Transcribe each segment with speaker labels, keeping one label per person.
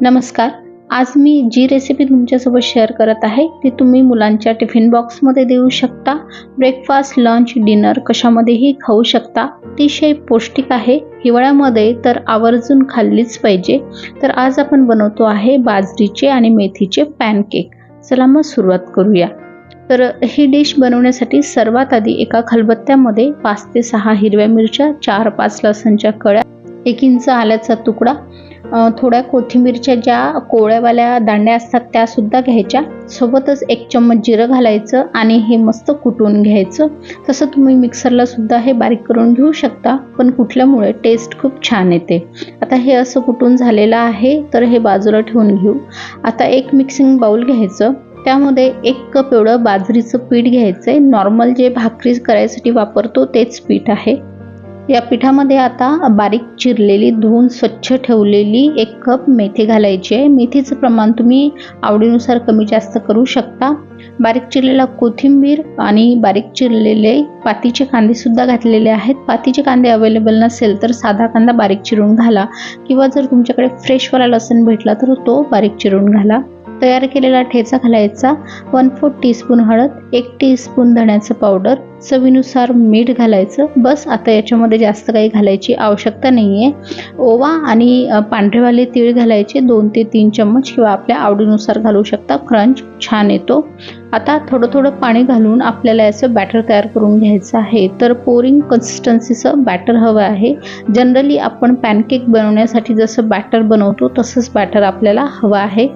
Speaker 1: नमस्कार. आज मी जी रेसिपी तुमच्यासोबत शेअर करत आहे ती तुम्ही मुलांच्या टिफिन बॉक्समध्ये देऊ शकता. ब्रेकफास्ट लंच डिनर कशामध्येही खाऊ शकता. अतिशय पौष्टिक आहे. हिवाळ्यामध्ये तर आवर्जून खाल्लीच पाहिजे. तर आज आपण बनवतो आहे बाजरीचे आणि मेथीचे पॅनकेक चला मग सुरुवात करूया. तर ही डिश बनवण्यासाठी सर्वात आधी एका खलबत्त्यामध्ये पाच ते सहा हिरव्या मिरच्या चार पाच लसणच्या कळ्या एक इंच आल्याचा तुकडा थोड्या कोथिंबीरच्या ज्या कोवळ्यावाल्या दांड्या असतात त्यासुद्धा घ्यायच्या. सोबतच एक चम्मच जिरं घालायचं आणि हे मस्त कुटून घ्यायचं. तसं तुम्ही मिक्सरला सुद्धा हे बारीक करून घेऊ शकता पण कुठल्यामुळे टेस्ट खूप छान येते. आता हे असं कुटून झालेलं आहे तर हे बाजूला ठेवून घेऊ. आता एक मिक्सिंग बाउल घ्यायचं. त्यामध्ये एक कप एवढं बाजरीचं पीठ घ्यायचं आहे नॉर्मल जे भाकरी करायसाठी वापरतो तेच पीठ आहे. या पिठामध्ये आता बारीक चिरलेली धुवून स्वच्छ ठेवलेली एक कप मेथी घालायची आहे. मेथीचं प्रमाण तुम्ही आवडीनुसार कमी जास्त करू शकता. बारीक चिरलेला कोथिंबीर आणि बारीक चिरलेले पातीचे कांदेसुद्धा घातलेले आहेत. पातीचे कांदे अवेलेबल नसेल तर साधा कांदा बारीक चिरून घाला किंवा जर तुमच्याकडे फ्रेशवाला लसण भेटला तर तो बारीक चिरून घाला. तयार केलेला ठेचा घालायचा. वन फोर्थ टीस्पून हळद एक टीस्पून धण्याचं पावडर चवीनुसार मीठ घालायचं. बस आता याच्यामध्ये जास्त काही घालायची आवश्यकता नाही आहे ओवा आणि पांढरेवाले तीळ घालायचे दोन ते तीन चम्मच किंवा आपल्या आवडीनुसार घालू शकता. क्रंच छान येतो. आता थोडं थोडं पाणी घालून आपल्याला याचं बॅटर तयार करून घ्यायचं आहे. तर पोरिंग कन्सिस्टन्सीचं बॅटर हवं आहे. जनरली आपण पॅनकेक बनवण्यासाठी जसं बॅटर बनवतो तसंच बॅटर आपल्याला हवं आहे.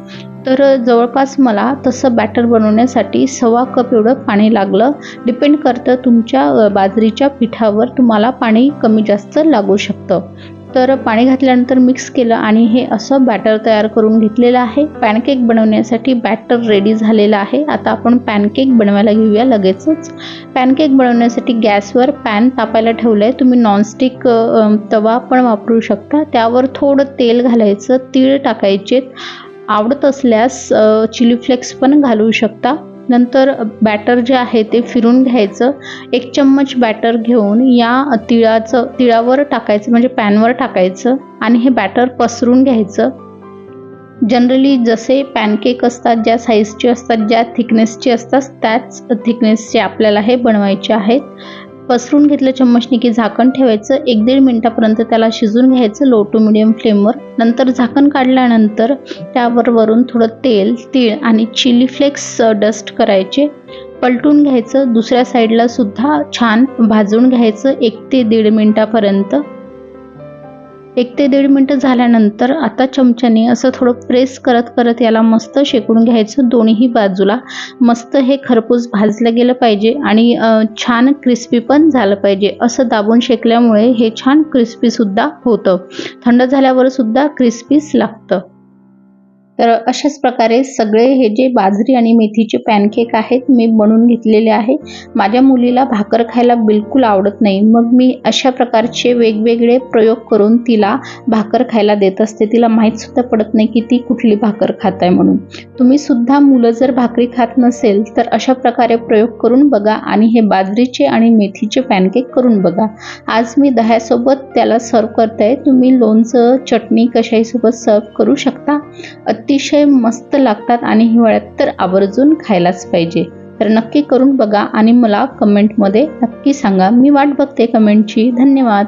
Speaker 1: तर जवळपास मला तसं बॅटर बनवण्यासाठी सव्वा कप एवढं पाणी लागलं. डिपेंड करतं तुमच्या बाजरीच्या पिठावर तुम्हाला पाणी कमी जास्त लागू शकतं. तर पाणी घातल्यानंतर मिक्स केलं आणि हे असं बॅटर तयार करून घेतलेलं आहे. पॅनकेक बनवण्यासाठी बॅटर रेडी झालेलं आहे. आता आपण पॅनकेक बनवायला घेऊया लगेचच. पॅनकेक बनवण्यासाठी गॅसवर पॅन तापायला ठेवलं आहे तुम्ही नॉनस्टिक तवा पण वापरू शकता. त्यावर थोडं तेल घालायचं तीळ टाकायचे आवडत असल्यास चिली फ्लेक्स पण घालू शकता. नंतर बॅटर जे आहे ते फिरून घ्यायचं. एक चम्मच बॅटर घेऊन या तिळाचं तिळावर टाकायचं म्हणजे पॅनवर टाकायचं आणि हे बॅटर पसरून घ्यायचं. जनरली जसे पॅनकेक असतात ज्या साईजचे असतात ज्या थिकनेसचे असतात त्याच थिकनेसचे आपल्याला हे बनवायचे आहेत. पसरून घेतलं चम्मचने की झाकण ठेवायचं. एक दीड मिनटापर्यंत त्याला शिजून घ्यायचं लो टू मिडियम फ्लेमवर नंतर झाकण काढल्यानंतर त्यावर वरून थोडं तेल तीळ आणि चिली फ्लेक्स डस्ट करायचे. पलटून घ्यायचं. दुसऱ्या साईडला सुद्धा छान भाजून घ्यायचं. एक ते दीड मिनटापर्यंत. एक ते दीड मिनटं झाल्यानंतर आता चमच्याने असं थोडं प्रेस करत करत याला मस्त शेकून घ्यायचं. दोन्ही बाजूला मस्त हे खरपूस भाजलं गेलं पाहिजे आणि छान क्रिस्पी पण झालं पाहिजे. असं दाबून शेकल्यामुळे हे छान क्रिस्पीसुद्धा होतं. थंड झाल्यावर सुद्धा क्रिस्पीच लागतं. तर अशाच प्रकारे सगळे हे जे बाजरी आणि मेथीचे पॅनकेक आहेत मी बनवून घेतलेले आहे. माझ्या मुलीला भाकर खायला बिलकुल आवडत नाही. मग मी अशा प्रकारचे वेगवेगळे प्रयोग करून तिला भाकर खायला देत असते. तिला माहीतसुद्धा पडत नाही की ती कुठली भाकर खात आहे म्हणून. तुम्ही सुद्धा मुलं जर भाकरी खात नसेल तर अशा प्रकारे प्रयोग करून बघा आणि हे बाजरीचे आणि मेथीचे पॅनकेक करून बघा. आज मी दह्यासोबत त्याला सर्व करते तुम्ही लोणचं चटणी कशाहीसोबत सर्व करू शकता. अतिशय मस्त लागतात आणि हिवाळ्यात तर आवर्जून खायलाच पाहिजे. तर नक्की करून बघा आणि मला कमेंटमध्ये नक्की सांगा. मी वाट बघते कमेंटची धन्यवाद.